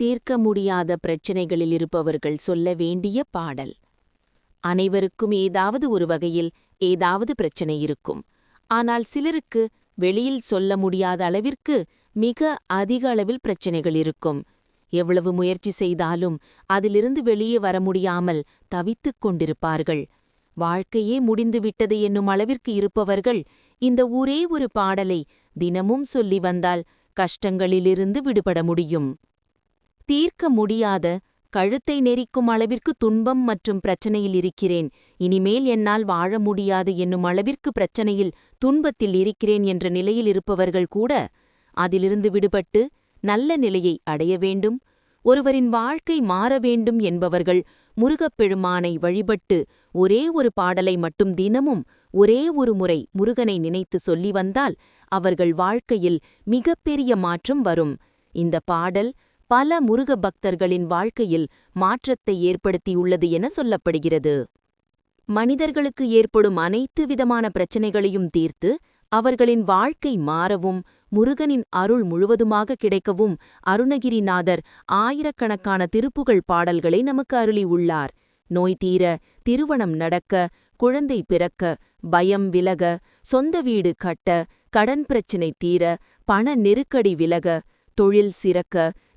தீர்க்க முடியாத பிரச்சினைகளில் இருப்பவர்கள் சொல்ல வேண்டிய பாடல். அனைவருக்கும் ஏதாவது ஒரு வகையில் ஏதாவது பிரச்சனை இருக்கும். ஆனால் சிலருக்கு வெளியில் சொல்ல முடியாத அளவிற்கு மிக அதிக அளவில் பிரச்சனைகள் இருக்கும். எவ்வளவு முயற்சி செய்தாலும் அதிலிருந்து வெளியே வர முடியாமல் தவித்துக் கொண்டிருப்பார்கள். வாழ்க்கையே முடிந்துவிட்டது என்னும் அளவிற்கு இருப்பவர்கள் இந்த ஒரே ஒரு பாடலை தினமும் சொல்லி வந்தால் கஷ்டங்களிலிருந்து விடுபட முடியும். தீர்க்க முடியாத கழுத்தை நெரிக்கும் அளவிற்கு துன்பம் மற்றும் பிரச்சனையில் இருக்கிறேன். இனிமேல் என்னால் வாழ முடியாது என்னும் அளவிற்கு பிரச்சனையில் துன்பத்தில் இருக்கிறேன் என்ற நிலையில் இருப்பவர்கள் கூட அதிலிருந்து விடுபட்டு நல்ல நிலையை அடைய வேண்டும். ஒருவரின் வாழ்க்கை மாற வேண்டும் என்பவர்கள் முருகப்பெருமானை வழிபட்டு ஒரே ஒரு பாடலை மட்டும் தினமும் ஒரே ஒரு முறை முருகனை நினைத்து சொல்லி வந்தால் அவர்கள் வாழ்க்கையில் மிகப்பெரிய மாற்றம் வரும். இந்த பாடல் பல முருக பக்தர்களின் வாழ்க்கையில் மாற்றத்தை ஏற்படுத்தியுள்ளது என சொல்லப்படுகிறது. மனிதர்களுக்கு ஏற்படும் அனைத்து விதமான பிரச்சனைகளையும் தீர்த்து அவர்களின் வாழ்க்கை மாறவும் முருகனின் அருள் முழுவதுமாக கிடைக்கவும் அருணகிரிநாதர் ஆயிரக்கணக்கான திருப்புகழ் பாடல்களை நமக்கு அருளியுள்ளார் நோய் தீர திருவணம் நடக்க குழந்தை பிறக்க பயம் விலக சொந்த வீடு கட்ட கடன் பிரச்சினை தீர பண நெருக்கடி விலக தொழில் சிறக்க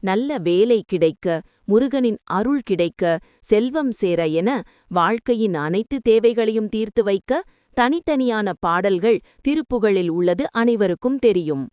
நல்ல வேலை கிடைக்க முருகனின் அருள் கிடைக்க செல்வம் சேர என வாழ்க்கையின் அனைத்து தேவைகளையும் தீர்த்து வைக்க தனித்தனியான பாடல்கள் திருப்புகழில் உள்ளது அனைவருக்கும் தெரியும்.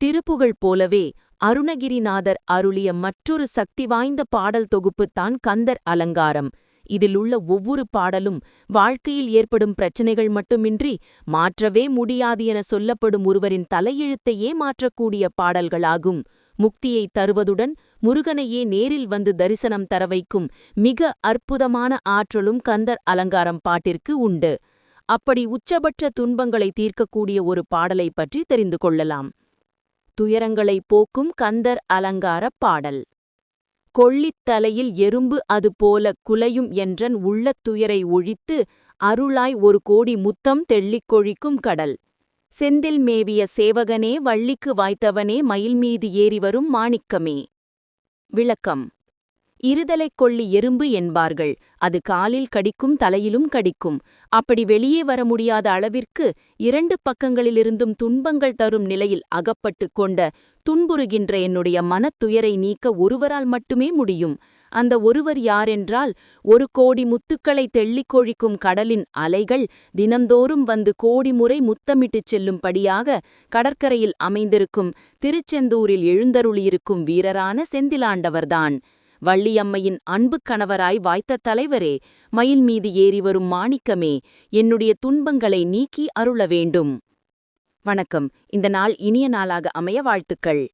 திருப்புகழ் போலவே அருணகிரிநாதர் அருளிய மற்றொரு சக்தி வாய்ந்த பாடல் தொகுப்புத்தான் கந்தர் அலங்காரம். இதில் உள்ள ஒவ்வொரு பாடலும் வாழ்க்கையில் ஏற்படும் பிரச்சனைகள் மட்டுமின்றி மாற்றவே முடியாது என சொல்லப்படும் ஒருவரின் தலையெழுத்தையே மாற்றக்கூடிய பாடல்களாகும். முக்தியை தருவதுடன் முருகனையே நேரில் வந்து தரிசனம் தர வைக்கும் மிக அற்புதமான ஆற்றலும் கந்தர் அலங்காரம் பாட்டிற்கு உண்டு. அப்படி உச்சபட்ச துன்பங்களை தீர்க்கக்கூடிய ஒரு பாடலை பற்றி தெரிந்து கொள்ளலாம். துயரங்களைப் போக்கும் கந்தர் அலங்கார பாடல். கொள்ளித்தலையில் எறும்பு அதுபோல குலையும் என்றன் உள்ளத் துயரை ஒழித்து அருளாய் ஒரு கோடி முத்தம் தெள்ளிக் கொழிக்கும் கடல். செந்தில் மேவிய சேவகனே வள்ளிக்கு வாய்த்தவனே மயில்மீது ஏறி வரும் மாணிக்கமே. விளக்கம். இருதலைக் கொள்ளி எறும்பு என்பார்கள். அது காலில் கடிக்கும் தலையிலும் கடிக்கும். அப்படி வெளியே வர முடியாத அளவிற்கு இரண்டு பக்கங்களிலிருந்தும் துன்பங்கள் தரும் நிலையில் அகப்பட்டு கொண்ட துன்புறுகின்ற என்னுடைய மனத்துயரை நீக்க ஒருவரால் மட்டுமே முடியும். அந்த ஒருவர் யாரென்றால் ஒரு கோடி முத்துக்களை தெள்ளிக் கொழிக்கும் கடலின் அலைகள் தினந்தோறும் வந்து கோடி முறை முத்தமிட்டுச் செல்லும்படியாக கடற்கரையில் அமைந்திருக்கும் திருச்செந்தூரில் எழுந்தருளியிருக்கும் வீரரான செந்திலாண்டவர்தான். வள்ளியம்மையின் அன்புக் கணவராய் வாய்த்த தலைவரே மயில் மீது ஏறி வரும் மாணிக்கமே என்னுடைய துன்பங்களை நீக்கி அருள வேண்டும். வணக்கம். இந்த நாள் இனிய நாளாக அமைய வாழ்த்துக்கள்.